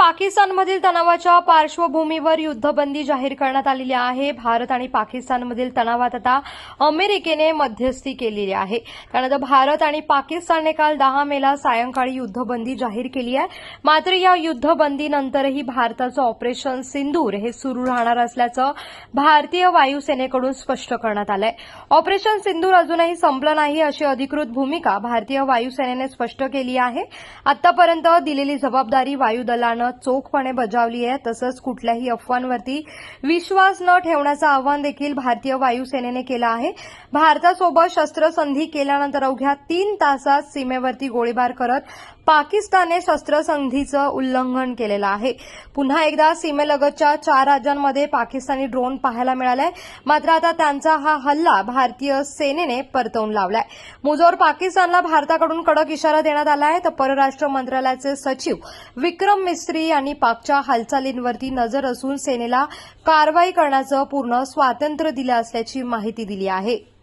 पाकिस्तानमधील तणावाच्या पार्श्वभूमीवर युद्धबंदी जाहीर करण्यात आलेली आहे. भारत आणि पाकिस्तानमधील तणावात आता अमेरिकेने मध्यस्थी केलेली आहे. त्यानंतर भारत आणि पाकिस्तानने काल दहा मेला सायंकाळी युद्धबंदी जाहीर केली आहे. मात्र या युद्धबंदीनंतरही भारताचं ऑपरेशन सिंदूर हे सुरू राहणार असल्याचं भारतीय वायुसेनेकडून स्पष्ट करण्यात आलंय. ऑपरेशन सिंदूर अजूनही संपलं नाही अशी अधिकृत भूमिका भारतीय वायुसेनेने स्पष्ट केली आहे. आतापर्यंत दिलेली जबाबदारी वायुदलानं चोखपणे बजावली आहे. तसंच कुठल्याही अफवांवरती विश्वास न ठेवण्याचं आवाहन देखील भारतीय वायुसेनेने केलं आहे. भारतासोबत शस्त्रसंधी केल्यानंतर अवघ्या तीन तासात सीमेवरती गोळीबार करत पाकिस्तानने शस्त्रसंधीचं उल्लंघन केलेलं आहे. पुन्हा एकदा सीमेलगतच्या चार राज्यांमध्ये पाकिस्तानी ड्रोन पाहायला मिळालाय. मात्र आता त्यांचा हा हल्ला भारतीय सेनेने परतवून लावलाय. मुजोर पाकिस्तानला भारताकडून कडक इशारा देण्यात आला आहे. तर परराष्ट्र मंत्रालयाचे सचिव विक्रम मिस्त्री यांनी पाकच्या हालचालींवरती नजर असून सेनेला कारवाई करण्याचं पूर्ण स्वातंत्र्य दिलं असल्याची माहिती दिली आहे.